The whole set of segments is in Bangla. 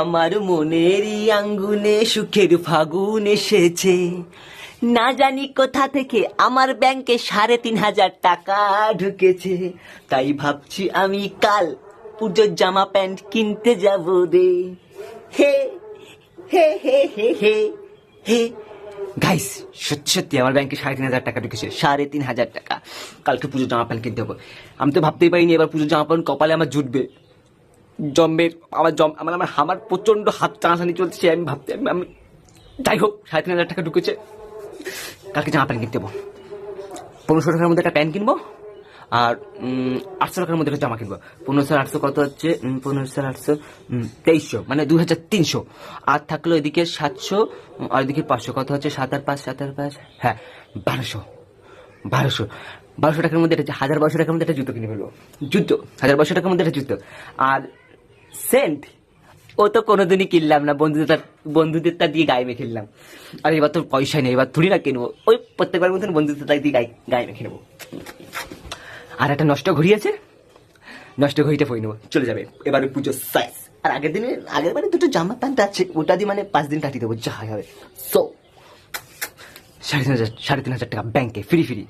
আমার মনেরই আঙ্গুনে সুখের ফাগুন এসেছে। না জানি কোথা থেকে আমার ব্যাংকে সাড়ে তিন হাজার টাকা ঢুকেছে। তাই ভাবছি আমি কাল পুজোর জামা প্যান্ট কিনতে যাব রে হে হে হে হে হে হে। গাইস সত্যি সত্যি, আমার ব্যাংকে সাড়ে তিন হাজার টাকা ঢুকেছে। সাড়ে তিন হাজার টাকা। কালকে পুজোর জামা প্যান্ট কিনতে হবে। আমি তো ভাবতেই পারিনি এবার পুজোর জামা প্যান্ট কপালে আমার জুটবে। জম্বের আমার জম, আমার আমার আমার প্রচণ্ড হাত টানাটানি চলছে আমি ভাবতে, আমি আমি, যাই হোক, সাড়ে তিন হাজার টাকা ঢুকেছে। কালকে জামা প্যান্ট কিনতে যাব পনেরোশো টাকার মধ্যে একটা প্যান্ট কিনবো, আর আটশো টাকার মধ্যে একটা জামা কিনবো। পনেরোশো আটশো কত হচ্ছে? পনেরোশো আটশো তেইশশো মানে দু হাজার তিনশো। আর থাকল এদিকে সাতশো আর এদিকে পাঁচশো, কত হচ্ছে? সাত আর পাঁচ, সাত আর পাঁচ হ্যাঁ বারোশো বারোশো। বারোশো টাকার মধ্যে একটা হাজার বারোশো টাকার মধ্যে একটা জুতো কিনে ফেলব। জুতো, হাজার বারোশো টাকার মধ্যে একটা জুতো। আর সেন্ট। ও তো কোনোদিনই কিনলাম না, বন্ধুদের বন্ধুদের তা দিয়ে গায়ে মেখে নিলাম। আর এবার তো পয়সা নেই, এবার থুড়ি না কিনবো। ওই প্রত্যেকবার মতন বন্ধুদের তাই দিয়ে গায়ে গায়ে মেখে নেব। আর একটা নষ্ট ঘড়ি আছে? নষ্ট ঘড়িটা পরে নেব। চলে যাবে। এবারে পুজো সাইজ আর আগের দিনে আগের বারে দুটো জামা প্যান্ট আছে, ওটা দিয়ে মানে পাঁচ দিন কাটিয়ে দেবো, যা হবে। সো সাড়ে তিন হাজার সাড়ে তিন হাজার টাকা ব্যাংকে ফ্রি ফ্রি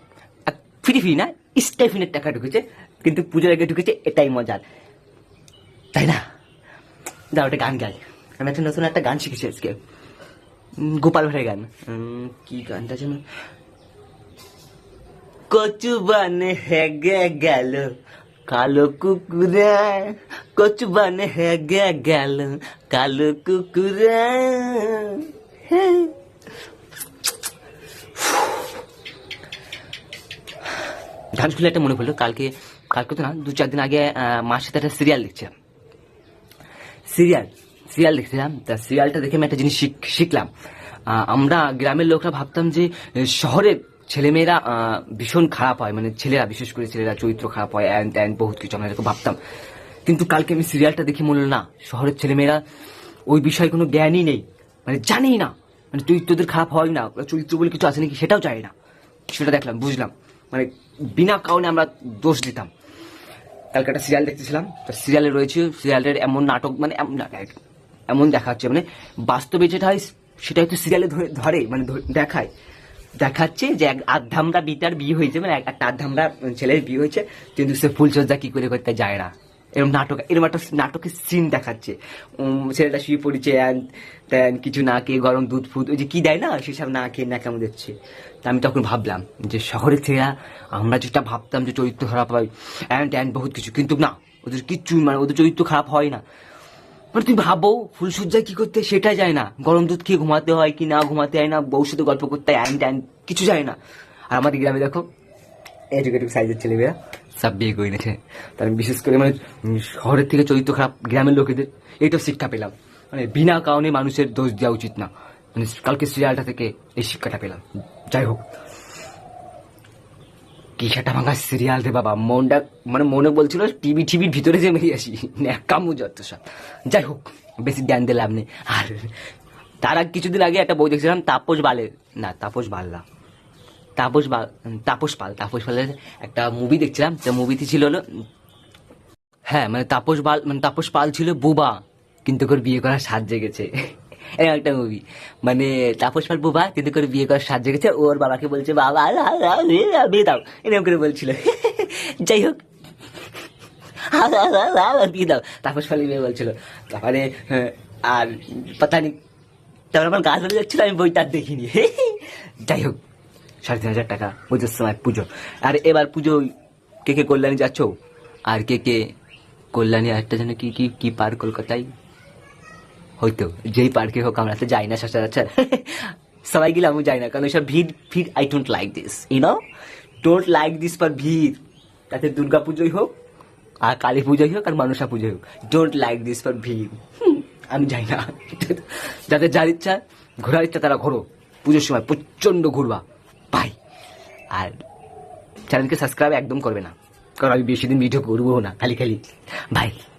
আর ফ্রি ফ্রি না স্টাইফিনের টাকা ঢুকেছে, কিন্তু পুজোর আগে ঢুকেছে, এটাই মজার। তাই না? দাও একটা গান গাই। আমি একটা নতুন একটা গান শিখেছি আজকে। গোপাল ভাড়ের গান। কি গানটা যেন? কচু বানে হেগে গেল কালো কুকুরা। কচু বানে হেগে গেল কালো কুকুরা। হ্যাঁ। গান শুনলে একটা মনে পড়ল, কালকে কালকে তো না, দু চার দিন আগে মার সাথে একটা সিরিয়াল দেখছিলাম। সিরিয়াল সিরিয়াল দেখছিলাম। তা সিরিয়ালটা দেখে আমি একটা জিনিস শিখ- শিখলাম। আমরা গ্রামের লোকরা ভাবতাম যে আহ, শহরের ছেলেমেয়েরা ভীষণ খারাপ হয়। মানে ছেলেরা বিশেষ করে ছেলেরা চরিত্র খারাপ হয় অ্যান্ড অ্যান্ড বহুত কিছু আমরা এরকম ভাবতাম। কিন্তু কালকে আমি সিরিয়ালটা দেখে মনে না শহরের ছেলেমেয়েরা ওই বিষয়ে কোনো জ্ঞানই নেই। মানে জানেই না। মানে চরিত্রদের খারাপ হয় না। চরিত্র বলে কিছু আছে নাকি সেটাও জানি না। সেটা দেখলাম বুঝলাম। মানে বিনা কারণে আমরা দোষ দিতাম। কালকে একটা সিরিয়াল দেখতেছিলাম। তো সিরিয়ালে রয়েছে সিরিয়ালের এমন নাটক মানে এমন দেখাচ্ছে মানে বাস্তবে যেটা হয়, সেটা হয়তো সিরিয়ালে ধরে মানে দেখায়। দেখাচ্ছে যে এক আধামরা বিটার বিয়ে হয়েছে মানে এক- একটা আধামরা ছেলের বিয়ে হয়েছে, কিন্তু সে ফুলচর্যা কি করে করতে যায় না। এরকম নাটক এরকম একটা নাটকের সিন দেখাচ্ছে। ছেলেটা শুয়ে পড়েছে then কিছু না খেয়ে গরম দুধ ফুদ, ওই যে কি দেয় না সেসব না খেয়ে না কেমন দিচ্ছে। তা আমি তখন ভাবলাম যে শহরের ছেলেরা আমরা যেটা ভাবতাম যে চরিত্র খারাপ হয় অ্যান্ড অ্যান্ড বহুত কিছু, কিন্তু না, ওদের কিচ্ছু মানে ওদের চরিত্র খারাপ হয় না। মানে তুমি ভাবো ফুলসজ্জায় কী করতে সেটা যায় না। গরম দুধ খেয়ে ঘুমাতে হয় কি না ঘুমাতে হয় না বউ সাথে গল্প করতে হয় অ্যান্ড অ্যান্ড কিছু যায় না। আর আমাদের গ্রামে দেখো এডুকেটিভ সাইজের ছেলেমেয়েরা সব বিয়ে করে নিয়েছে তার বিশেষ করে মানে শহরের থেকে চরিত্র খারাপ গ্রামের লোকেদের এইটা শিক্ষা পেলাম। মানে বিনা কারণে মানুষের দোষ দেওয়া উচিত না। মানে কালকে সিরিয়ালটা থেকে এই শিক্ষাটা পেলাম। যাই হোক। কি সেটা ভাঙা সিরিয়াল রে বাবা, মনটা মানে মনে বলছিল টিভি টিভির ভিতরে যে মেরে আসি। কামু যত সব। যাই হোক, বেশি জ্ঞান দিলে নেই আর তার কিছুদিন আগে একটা বই দেখছিলাম, তাপস বালের। না, তাপস বাল না তাপস বাল তাপস পাল। তাপস পালের একটা মুভি দেখছিলাম। যে মুভিতে ছিল হলো হ্যাঁ মানে তাপস পাল মানে তাপস পাল ছিল বুবা কিন্তু করে বিয়ে করার সাজ জেগেছে। এরকম একটা মুভি মানে তাপস পাল বুবা কিন্তু করে বিয়ে করার সাজ জেগেছে। ওর বাবাকে বলছে বাবা বিয়ে দাও, এরকম করে বলছিল। যাই হোক। বিয়ে দাও। তাপস পাল বিয়ে বলছিল তারপরে হ্যাঁ, আর পাতা নি তারপর আমার গাছ ধরে যাচ্ছিল আমি বইটা দেখিনি। যাই হোক। সাড়ে তিন হাজার টাকা। পুজোর সময় পুজো। আর এবার পুজো, কে কে কল্যাণী যাচ্ছ? আর কে কে কল্যাণী আরেকটা যেন কি কি কি পার্ক কলকাতায়? হয়তো, যেই পার্কে হোক, আমরা তো যাই না সচরাচর সবাই গেলে আমি যাই না, কারণ ওইসব ভিড় ভিড় I don't like this you know don't like this for ভিড়। তাতে দুর্গা পুজোই হোক, আর কালী পুজোই হোক, আর মনসা পুজোই হোক। ডোন্ট লাইক দিস ফর ভিড়। আমি যাই না। যাদের যার ইচ্ছা, ঘোরার ইচ্ছা, তারা ঘোরো। পুজোর সময় প্রচণ্ড ঘুরবা। বাই আর চ্যানেলকে সাবস্ক্রাইব একদম করবে না। কারণ আমি বেশি দিন ভিডিও করব না, খালি খালি। বাই